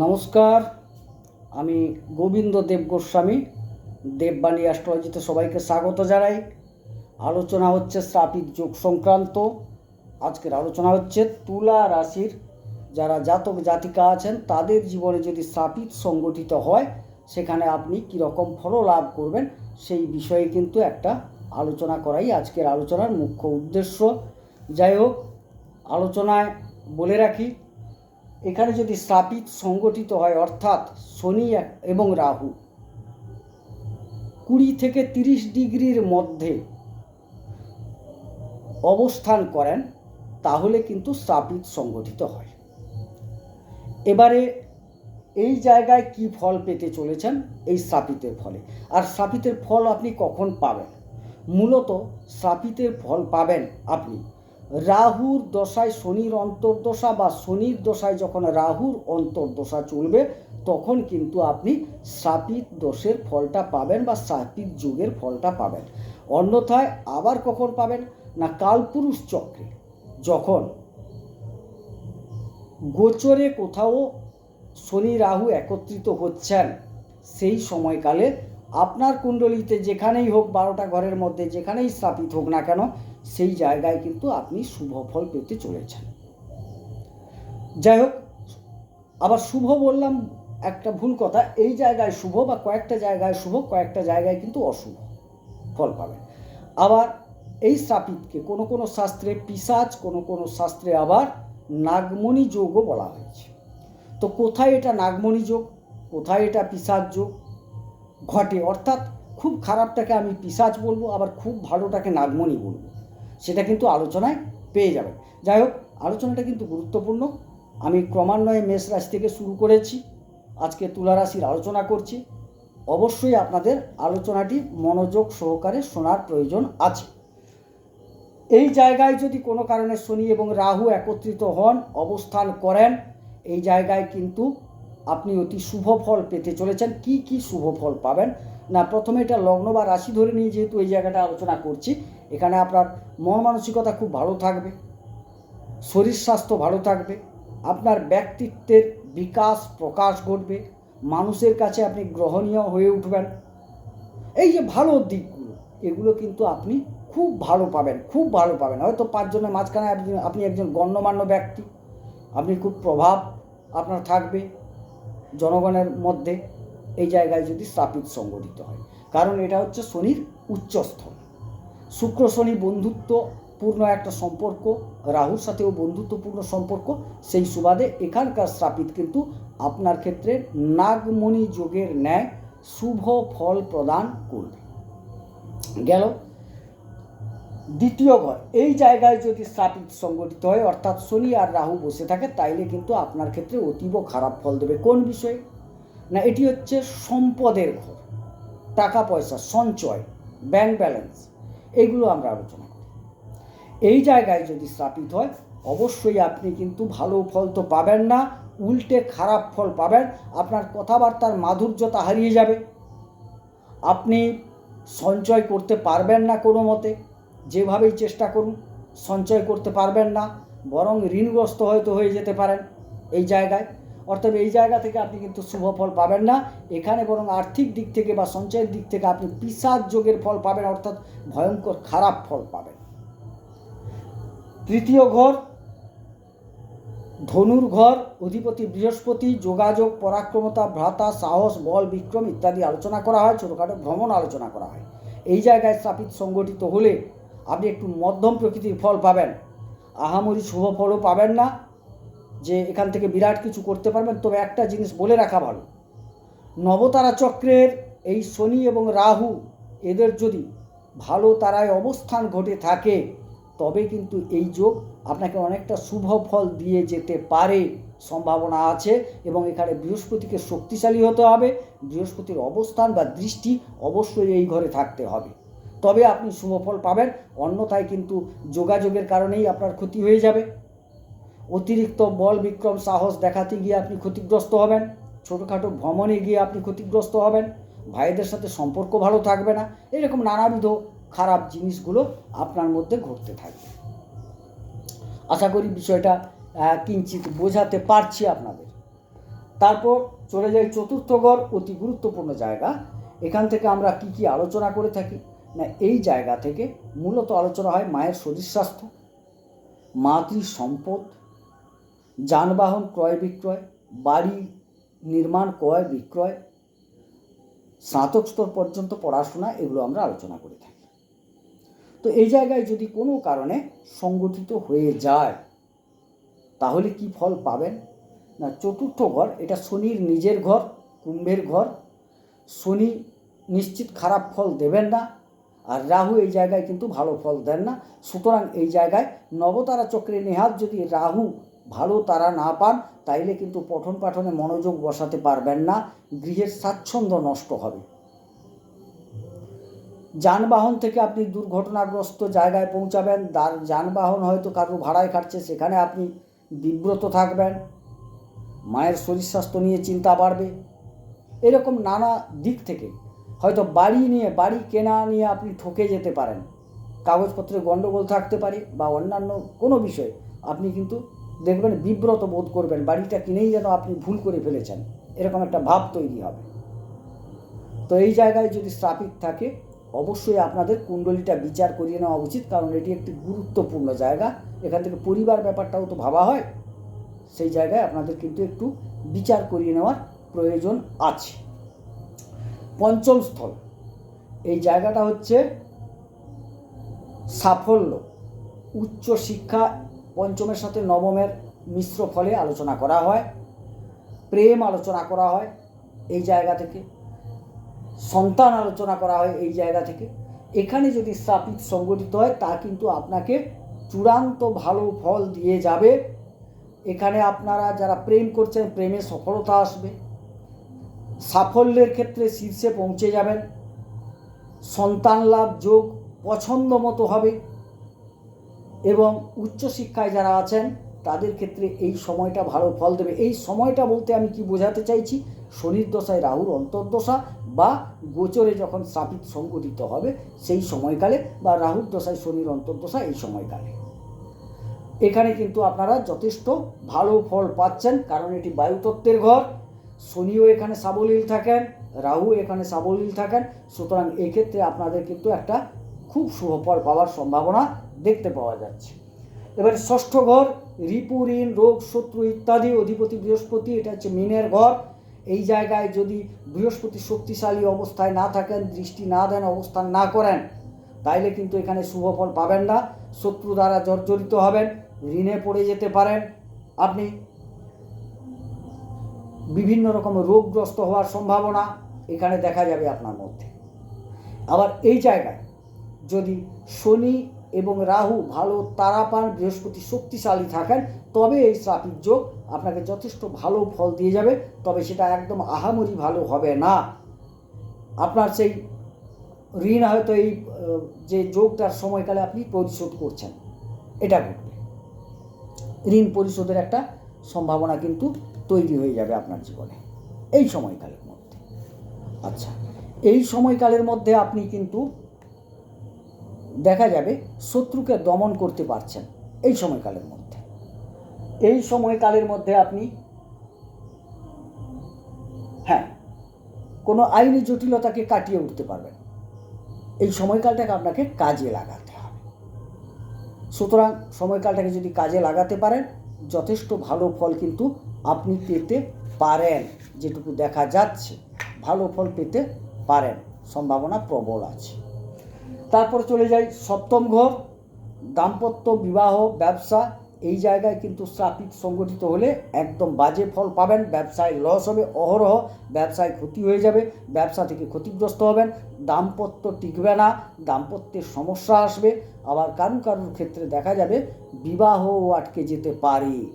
নমস্কার, আমি গোবিন্দ দেব গোস্বামী, দেববাণী অ্যাস্ট্রোলজিতে সবাইকে স্বাগত জানাই। আলোচনা হচ্ছে শ্রাপিত যোগ সংক্রান্ত। আজকের আলোচনা হচ্ছে তুলা রাশির যারা জাতক জাতিকা আছেন, তাদের জীবনে যদি শ্রাপিত সংগঠিত হয়, সেখানে আপনি কীরকম ফল লাভ করবেন, সেই বিষয়ে কিন্তু একটা আলোচনা করাই আজকের আলোচনার মুখ্য উদ্দেশ্য। যাই হোক, আলোচনায় বলে রাখি এখানে যদি শ্রাপিত সংগঠিত হয়, অর্থাৎ শনি এবং রাহু, কুড়ি থেকে তিরিশ ডিগ্রির মধ্যে অবস্থান করেন, তাহলে কিন্তু শ্রাপিত সংগঠিত হয়। এবারে এই জায়গায় কি ফল পেতে চলেছেন? এই শ্রাপিতের ফলে। আর শ্রাপিতের ফল আপনি কখন পাবেন? মূলত শ্রাপিতের ফল পাবেন আপনি রাহুর দশায় শনির অন্তর্দশা বা শনির দশায় যখন রাহুর অন্তর্দশা চলবে, তখন কিন্তু আপনি শ্রাপিত দোষের ফলটা পাবেন বা শ্রাপিত যুগের ফলটা পাবেন। অন্যথায় আবার কখন পাবেন? না, কালপুরুষ চক্রে। যখন গোচরে কোথাও শনি রাহু একত্রিত হচ্ছেন, সেই সময়কালে আপনার কুণ্ডলিতে যেখানেই হোক বারোটা ঘরের মধ্যে, যেখানেই স্থাপিত হোক না কেন সেই জায়গায় কিন্তু আপনি শুভ ফল পেতে চলেছেন। যাই হোক, আবার শুভ বললাম একটা ভুল কথা, এই জায়গায় শুভ বা কয়েকটা জায়গায় শুভ, কয়েকটা জায়গায় কিন্তু অশুভ ফল পাবেন। আবার এই শ্রাপিতকে কোনো কোনো শাস্ত্রে পিসাচ, কোনো কোনো শাস্ত্রে আবার নাগমণি যোগও বলা হয়েছে। তো কোথায় এটা নাগমণি যোগ, কোথায় এটা পিসাচ যোগ? ঘটে। অর্থাৎ খুব খারাপটাকে আমি পিসাচ বলব, আবার খুব ভালোটাকে নাগমণি বলব। সেটা কিন্তু আলোচনায় পেয়ে যাবেন যাই হোক, আলোচনাটা কিন্তু গুরুত্বপূর্ণ। আমি ক্রমান্বয়ে মেষ রাশি থেকে শুরু করেছি। আজকে তুলা রাশির আলোচনা করছি। অবশ্যই আপনাদের আলোচনাটি মনোযোগ সহকারে শোনার প্রয়োজন আছে। এই জায়গায় যদি কোনো কারণে শনি এবং রাহু একত্রিত হন, অবস্থান করেন, এই জায়গায় কিন্তু আপনি অতি শুভ ফল পেতে চলেছেন। কি কি শুভ ফল পাবেন? না, প্রথমে এটা লগ্ন বা রাশি ধরে নিয়ে যেহেতু এই জায়গাটা আলোচনা করছি এখানে আপনার মন মানসিকতা খুব ভালো থাকবে, শরীর স্বাস্থ্য ভালো থাকবে, আপনার ব্যক্তিত্বের বিকাশ প্রকাশ ঘটবে, মানুষের কাছে আপনি গ্রহণীয় হয়ে উঠবেন। এই যে ভালো দিকগুলো, এগুলো কিন্তু আপনি খুব ভালো পাবেন, খুব ভালো পাবেন। হয়তো পাঁচজনের মাঝখানে আপনি আপনি একজন গণ্যমান্য ব্যক্তি, আপনি খুব প্রভাব আপনার থাকবে জনগণের মধ্যে, এই জায়গায় যদি স্থাপিত সংগঠিত হয়। কারণ এটা হচ্ছে শনির উচ্চস্থল শুক্র, শনি বন্ধুত্বপূর্ণ একটা সম্পর্ক, রাহুর সাথেও বন্ধুত্বপূর্ণ সম্পর্ক, সেই সুবাদে এখানকার স্থাপিত কিন্তু আপনার ক্ষেত্রে নাগমণি যোগের ন্যায় শুভ ফল প্রদান করবে। গেল দ্বিতীয় ঘর। এই জায়গায় যদি স্থাপিত সংগঠিত হয়, অর্থাৎ শনি আর রাহু বসে থাকে, তাইলে কিন্তু আপনার ক্ষেত্রে অতীব খারাপ ফল দেবে। কোন বিষয়ে? না, এটি হচ্ছে সম্পদের ঘর। টাকা পয়সা, সঞ্চয় ব্যাংক ব্যালেন্স এগুলো আমরা আলোচনা করি। এই জায়গায় যদি স্থাপিত হয়, অবশ্যই আপনি কিন্তু ভালো ফল তো পাবেন না, উল্টে খারাপ ফল পাবেন, আপনার কথাবার্তার মাধুর্যতা হারিয়ে যাবে। আপনি সঞ্চয় করতে পারবেন না কোনো মতে, যেভাবেই চেষ্টা করুন, সঞ্চয় করতে পারবেন না, বরং ঋণগ্রস্ত হয়তো হয়ে যেতে পারেন। এই জায়গায় অর্থাৎ এই জায়গা থেকে আপনি কিন্তু শুভ ফল পাবেন না। এখানে বরং আর্থিক দিক থেকে বা সঞ্চয়ের দিক থেকে আপনি পিসাদ যোগের ফল পাবেন, অর্থাৎ ভয়ঙ্কর খারাপ ফল পাবেন। তৃতীয় ঘর, ধনুর ঘর, অধিপতি বৃহস্পতি, যোগাযোগ, পরাক্রমতা, ভ্রাতা, সাহস, বল, বিক্রম ইত্যাদি আলোচনা করা হয়, ছোটোখাটো ভ্রমণ আলোচনা করা হয়। এই জায়গায় স্থাপিত সংগঠিত হলে আপনি একটু মধ্যম প্রকৃতির ফল পাবেন। আহামরি শুভ ফলও পাবেন না। যে এখান থেকে বিরাট কিছু করতে পারবেন, তবে একটা জিনিস বলে রাখা ভালো। নবতারা চক্রের এই শনি এবং রাহু, এদের যদি ভালো তারায় অবস্থান ঘটে থাকে, তবে কিন্তু এই যোগ আপনাকে অনেকটা শুভ ফল দিয়ে যেতে পারে, সম্ভাবনা আছে এবং এখানে বৃহস্পতিকে শক্তিশালী হতে হবে, বৃহস্পতির অবস্থান বা দৃষ্টি অবশ্যই এই ঘরে থাকতে হবে। তবে আপনি শুভ ফল পাবেন, অন্যথায় কিন্তু যোগাযোগের কারণেই আপনার ক্ষতি হয়ে যাবে। অতিরিক্ত বল, বিক্রম, সাহস দেখাতে গিয়ে আপনি ক্ষতিগ্রস্ত হবেন। ছোটোখাটো ভ্রমণে গিয়ে আপনি ক্ষতিগ্রস্ত হবেন। ভাইদের সাথে সম্পর্ক ভালো থাকবে না। এরকম নানাবিধ খারাপ জিনিসগুলো আপনার মধ্যে ঘটতে থাকবে। আশা করি বিষয়টা কিঞ্চিত বোঝাতে পারছি আপনাদের। তারপর চলে যাই চতুর্থ ঘর, অতি গুরুত্বপূর্ণ জায়গা। এখান থেকে আমরা কি কি আলোচনা করে থাকি? না, এই জায়গা থেকে মূলত আলোচনা হয় মায়ের শরীর স্বাস্থ্য, মাতৃ সম্পদ যানবাহন ক্রয় বিক্রয়, বাড়ি নির্মাণ ক্রয় বিক্রয়, স্নাতক স্তর পর্যন্ত পড়াশোনা এগুলো আমরা আলোচনা করে থাকি। তো এই জায়গায় যদি কোনো কারণে সংগঠিত হয়ে যায়, তাহলে কি ফল পাবেন? না, চতুর্থ ঘর, এটা শনির নিজের ঘর, কুম্ভের ঘর। শনি নিশ্চিত খারাপ ফল দেবেন না, আর রাহু এই জায়গায় কিন্তু ভালো ফল দেন না। সুতরাং এই জায়গায় নবতারা চক্রে নেহাত যদি রাহু ভালো তারা না পান, তাইলে কিন্তু পঠন পাঠনে মনোযোগ বসাতে পারবেন না, গৃহের স্বাচ্ছন্দ্য নষ্ট হবে। যানবাহন থেকে আপনি দুর্ঘটনাগ্রস্ত জায়গায় পৌঁছাবেন যানবাহন হয়তো কারও ভাড়ায় খাটছে, সেখানে আপনি বিব্রত থাকবেন, মায়ের শরীর স্বাস্থ্য নিয়ে চিন্তা বাড়বে। এরকম নানা দিক থেকে হয়তো বাড়ি নিয়ে, বাড়ি কেনা নিয়ে আপনি ঠকে যেতে পারেন। কাগজপত্রে গণ্ডগোল থাকতে পারে বা অন্যান্য কোনো বিষয়ে আপনি কিন্তু দেখবেন বিব্রত বোধ করবেন, বাড়িটা কিনেই যেন আপনি ভুল করে ফেলেছেন। এরকম একটা ভাব তৈরি হবে। তো এই জায়গায় যদি স্থাপিত থাকে, অবশ্যই আপনাদের কুণ্ডলিটা বিচার করিয়ে নেওয়া উচিত, কারণ এটি একটি গুরুত্বপূর্ণ জায়গা। এখান থেকে পরিবার ব্যাপারটাও তো ভাবা হয়। সেই জায়গায় আপনাদের কিন্তু একটু বিচার করিয়ে নেওয়ার প্রয়োজন আছে। পঞ্চম স্থল। এই জায়গাটা হচ্ছে সাফল্য, উচ্চ শিক্ষা পঞ্চমের সাথে নবমের মিশ্র ফলে আলোচনা করা হয়, প্রেম আলোচনা করা হয় এই জায়গা থেকে, সন্তান আলোচনা করা হয় এই জায়গা থেকে। এখানে যদি স্থাপিত সংগঠিত হয়, তা কিন্তু আপনাকে চূড়ান্ত ভালো ফল দিয়ে যাবে। এখানে আপনারা যারা প্রেম করছেন, প্রেমে সফলতা আসবে। সাফল্যের ক্ষেত্রে শীর্ষে পৌঁছে যাবেন। সন্তান লাভ যোগ পছন্দ মতো হবে। এবং উচ্চশিক্ষায় যারা আছেন, তাদের ক্ষেত্রে এই সময়টা ভালো ফল দেবে। এই সময়টা বলতে আমি কি বোঝাতে চাইছি? শনির দশায় রাহুর অন্তর্দশা বা গোচরে যখন স্থাপিত সংগঠিত হবে, সেই সময়কালে বা রাহুর দশায় শনির অন্তর্দশা এই সময়কালে। এখানে কিন্তু আপনারা যথেষ্ট ভালো ফল পাচ্ছেন, কারণ এটি বায়ুতত্ত্বের ঘর। শনিও এখানে সাবলীল থাকেন, রাহু এখানে সাবলীল থাকেন। সুতরাং এক্ষেত্রে আপনাদের কিন্তু একটা খুব শুভ ফল পাওয়ার সম্ভাবনা দেখতে পাওয়া যাচ্ছে। এবার ষষ্ঠ ঘর, রিপু ঋণ, রোগ, শত্রু ইত্যাদি, অধিপতি বৃহস্পতি, এটা হচ্ছে মিনের ঘর। এই জায়গায় যদি বৃহস্পতি শক্তিশালী অবস্থায় না থাকেন, দৃষ্টি না দেন, অবস্থান না করেন, তাইলে কিন্তু এখানে শুভ ফল পাবেন না। শত্রু দ্বারা জর্জরিত হবেন, ঋণে পড়ে যেতে পারেন। আপনি বিভিন্ন রকম রোগগ্রস্ত হওয়ার সম্ভাবনা এখানে দেখা যাবে আপনার মধ্যে। আবার এই জায়গায় যদি শনি এবং রাহু ভালো তারা পান বৃহস্পতি শক্তিশালী থাকেন, তবে এই শ্রাপিক যোগ আপনাকে যথেষ্ট ভালো ফল দিয়ে যাবে, তবে সেটা একদম আহামরি ভালো হবে না। আপনার সেই ঋণ হয়তো এই যে যোগটার সময়কালে আপনি পরিশোধ করছেন। এটা ঘটবে। ঋণ পরিশোধের একটা সম্ভাবনা কিন্তু তৈরি হয়ে যাবে আপনার জীবনে। এই সময়কালের মধ্যে। আচ্ছা এই সময়কালের মধ্যে আপনি কিন্তু দেখা যাবে শত্রুকে দমন করতে পারছেন এই সময়কালের মধ্যে। এই সময়কালের মধ্যে আপনি হ্যাঁ কোনো আইনি জটিলতাকে কাটিয়ে উঠতে পারবেন। এই সময়কালটাকে আপনাকে কাজে লাগাতে হবে। সুতরাং সময়কালটাকে যদি কাজে লাগাতে পারেন, যথেষ্ট ভালো ফল কিন্তু আপনি পেতে পারেন। যেটুকু দেখা যাচ্ছে, ভালো ফল পেতে পারেন। সম্ভাবনা প্রবল আছে। তারপর চলে যাই সপ্তম ঘর, দাম্পত্য বিবাহ, ব্যবসা। এই জায়গায় কিন্তু স্থাপিত সংগঠিত হলে একদম বাজে ফল পাবেন। ব্যবসায় লস হবে, অহরহ ব্যবসায় ক্ষতি হয়ে যাবে, ব্যবসা থেকে ক্ষতিগ্রস্ত হবেন। দাম্পত্য টিকবে না, দাম্পত্যের সমস্যা আসবে। আবার কারুর কারুর ক্ষেত্রে দেখা যাবে বিবাহও আটকে যেতে পারে।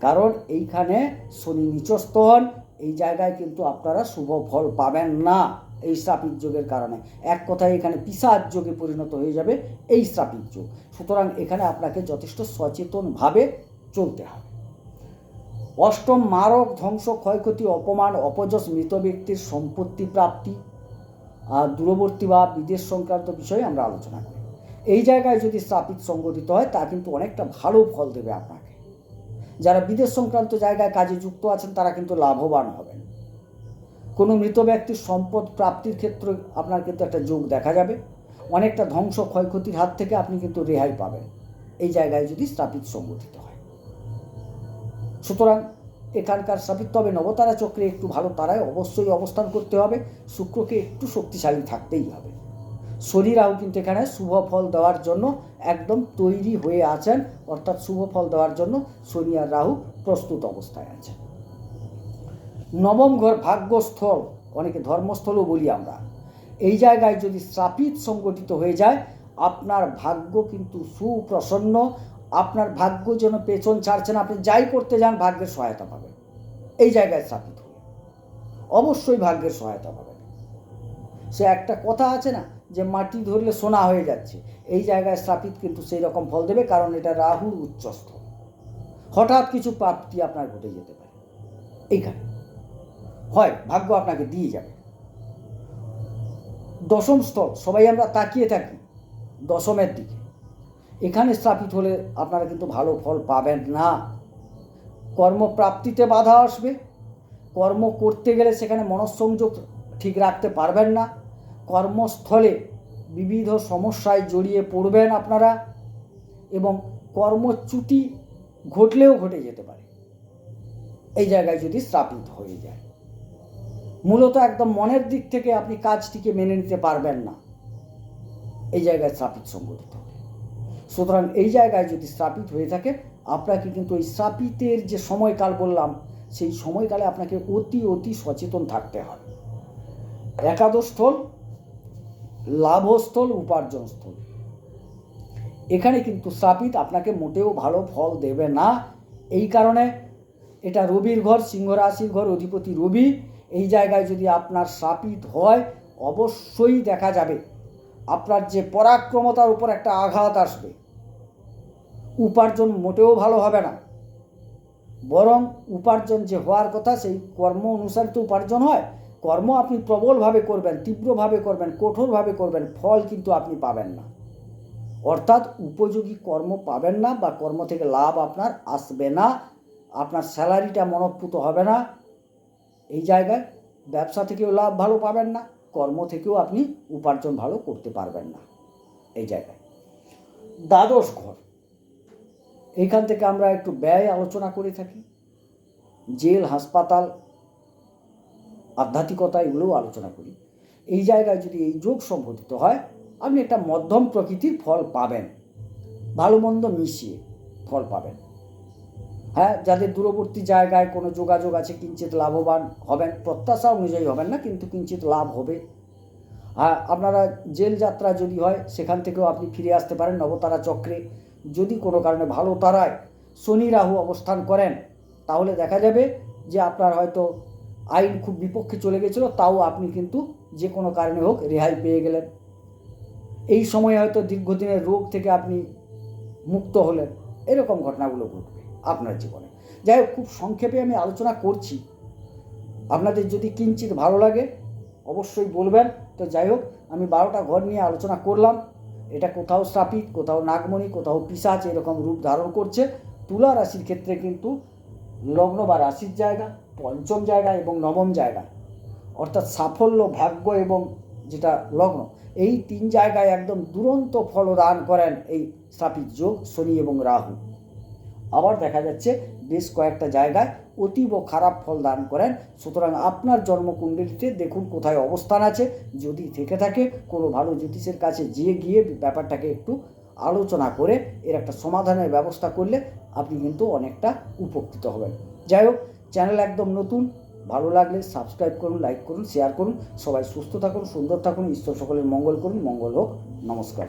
কারণ এইখানে শনি নিচস্থ হন, এই জায়গায় কিন্তু আপনারা শুভ ফল পাবেন না। এই শ্রাপিক যোগের কারণে। এক কথায় এখানে পিসাজ যোগে পরিণত হয়ে যাবে এই শ্রাপিক যোগ। সুতরাং এখানে আপনাকে যথেষ্ট সচেতনভাবে চলতে হবে। অষ্টম মারক ধ্বংস, ক্ষয়ক্ষতি, অপমান, অপযশ, মৃত ব্যক্তির সম্পত্তি প্রাপ্তি, আর দূরবর্তী বা বিদেশ সংক্রান্ত বিষয়ে আমরা আলোচনা করি। এই জায়গায় যদি স্থাপিত সংগঠিত হয়, তা কিন্তু অনেকটা ভালো ফল দেবে আপনাকে। যারা বিদেশ সংক্রান্ত জায়গায় কাজে যুক্ত আছেন, তারা কিন্তু লাভবান হবেন কোনো মৃত ব্যক্তির সম্পদ প্রাপ্তির ক্ষেত্রে আপনার কিন্তু একটা যোগ দেখা যাবে। অনেকটা ধ্বংস ক্ষয়ক্ষতির হাত থেকে আপনি কিন্তু রেহাই পাবেন। এই জায়গায় যদি স্থাপিত সংগঠিত হয়। সুতরাং এখানকার স্থাপিত, তবে নবতারা চক্রে একটু ভালো তারায় অবশ্যই অবস্থান করতে হবে। শুক্রকে একটু শক্তিশালী থাকতেই হবে। শনি রাহু কিন্তু এখানে শুভ ফল দেওয়ার জন্য একদম তৈরি হয়ে আছেন। অর্থাৎ শুভ ফল দেওয়ার জন্য শনি আর রাহু প্রস্তুত অবস্থায় আছেন। নবম ঘর ভাগ্যস্থল, অনেকে ধর্মস্থলও বলি আমরা। এই জায়গায় যদি শ্রাপিত সংগঠিত হয়ে যায়, আপনার ভাগ্য কিন্তু সুপ্রসন্ন, আপনার ভাগ্য যেন পেছন ছাড়ছে না, আপনি যাই করতে যান, ভাগ্যের সহায়তা পাবেন। এই জায়গায় শ্রাপিত হয়ে। অবশ্যই ভাগ্যের সহায়তা পাবেন। সে একটা কথা আছে না, যে মাটি ধরলে সোনা হয়ে যাচ্ছে। এই জায়গায় শ্রাপিত কিন্তু সেই রকম ফল দেবে, কারণ এটা রাহুর উচ্চস্থ হঠাৎ কিছু প্রাপ্তি আপনার ঘটে যেতে পারে। এইখানে। হয়, ভাগ্য আপনাকে দিয়ে যাবে। দশম স্থল সবাই আমরা তাকিয়ে থাকি দশমের দিকে। এখানে স্থাপিত হলে আপনারা কিন্তু ভালো ফল পাবেন না। কর্মপ্রাপ্তিতে বাধা আসবে। কর্ম করতে গেলে সেখানে মনঃসংযোগ ঠিক রাখতে পারবেন না। কর্মস্থলে বিবিধ সমস্যায় জড়িয়ে পড়বেন আপনারা এবং কর্মচ্যুতি ঘটলেও ঘটে যেতে পারে। এই জায়গায় যদি স্থাপিত হয়ে যায়। মূলত একদম মনের দিক থেকে আপনি কাজটিকে মেনে নিতে পারবেন না। এই জায়গায় স্থাপিত সংগঠিত সুতরাং এই জায়গায় যদি স্থাপিত হয়ে থাকে, আপনাকে কিন্তু ওই স্থাপিতের যে সময়কাল বললাম, সেই সময়কালে আপনাকে অতি অতি সচেতন থাকতে হয়। একাদশস্থল, লাভস্থল, উপার্জনস্থল। এখানে কিন্তু স্থাপিত আপনাকে মোটেও ভালো ফল দেবে না। এই কারণে এটা রবির ঘর, সিংহ রাশির ঘর, অধিপতি রবি। এই জায়গায় যদি আপনার স্থাপিত হয়, অবশ্যই দেখা যাবে। আপনার যে পরাক্রমতার উপর একটা আঘাত আসবে। উপার্জন মোটেও ভালো হবে না। বরং উপার্জন যে হওয়ার কথা, সেই কর্ম অনুসারে তো উপার্জন হয়। কর্ম আপনি প্রবলভাবে করবেন, তীব্রভাবে করবেন, কঠোরভাবে করবেন, ফল কিন্তু আপনি পাবেন না। অর্থাৎ উপযোগী কর্ম পাবেন না বা কর্ম থেকে লাভ আপনার আসবে না, আপনার স্যালারিটা মনপ্রুত হবে না এই জায়গায় ব্যবসা থেকেও লাভ ভালো পাবেন না, কর্ম থেকেও আপনি উপার্জন ভালো করতে পারবেন না এই জায়গায়। দ্বাদশ ঘর। এইখান থেকে আমরা একটু ব্যয় আলোচনা করে থাকি। জেল, হাসপাতাল, আধ্যাত্মিকতা এগুলোও আলোচনা করি। এই জায়গায় যদি এই যোগ সংঘটিত হয়, আপনি একটা মধ্যম প্রকৃতির ফল পাবেন। ভালো মন্দ মিশিয়ে ফল পাবেন। হ্যাঁ যাদের দূরবর্তী জায়গায় কোনো যোগাযোগ আছে কিঞ্চিত লাভবান হবেন, প্রত্যাশা অনুযায়ী হবেন না, কিন্তু কিঞ্চিত লাভ হবে। হ্যাঁ আপনারা জেল যাত্রা যদি হয়, সেখান থেকেও আপনি ফিরে আসতে পারেন নবতারা চক্রে। যদি কোনো কারণে ভালো তারায় শনি রাহু অবস্থান করেন, তাহলে দেখা যাবে যে আপনার হয়তো আইন খুব বিপক্ষে চলে গেছিল, তাও আপনি কিন্তু যে কোনো কারণে হোক রেহাই পেয়ে গেলেন। এই সময় হয়তো দীর্ঘদিনের রোগ থেকে আপনি মুক্ত হলেন। এরকম ঘটনাগুলো ঘটবে। আপনার জীবনে। যাই হোক, খুব সংক্ষেপে আমি আলোচনা করছি। আপনাদের যদি কিঞ্চিত ভালো লাগে, অবশ্যই বলবেন। তো যাই হোক, আমি বারোটা ঘর নিয়ে আলোচনা করলাম। এটা কোথাও স্থাপিত, কোথাও নাগমণি, কোথাও পিসাচ এরকম রূপ ধারণ করছে। তুলা রাশির ক্ষেত্রে কিন্তু লগ্ন বা রাশির জায়গা, পঞ্চম জায়গা এবং নবম জায়গা। অর্থাৎ সাফল্য, ভাগ্য এবং যেটা লগ্ন, এই তিন জায়গায় একদম দুরন্ত ফল দান করেন এই স্থাপিত যোগ শনি এবং রাহু। আবার দেখা যাচ্ছে বেশ কয়েকটা জায়গায় অতীব খারাপ ফল দান করেন। সুতরাং আপনার জন্মকুণ্ডলিতে দেখুন কোথায় অবস্থান আছে। যদি থেকে থাকে, কোনো ভালো জ্যোতিষের কাছে যেয়ে গিয়ে ব্যাপারটাকে একটু আলোচনা করে এর একটা সমাধানের ব্যবস্থা করলে আপনি কিন্তু অনেকটা উপকৃত হবেন। যাই হোক, চ্যানেল একদম নতুন, ভালো লাগলে সাবস্ক্রাইব করুন, লাইক করুন, শেয়ার করুন। সবাই সুস্থ থাকুন, সুন্দর থাকুন, ঈশ্বর সকলের মঙ্গল করুন, মঙ্গল হোক। নমস্কার।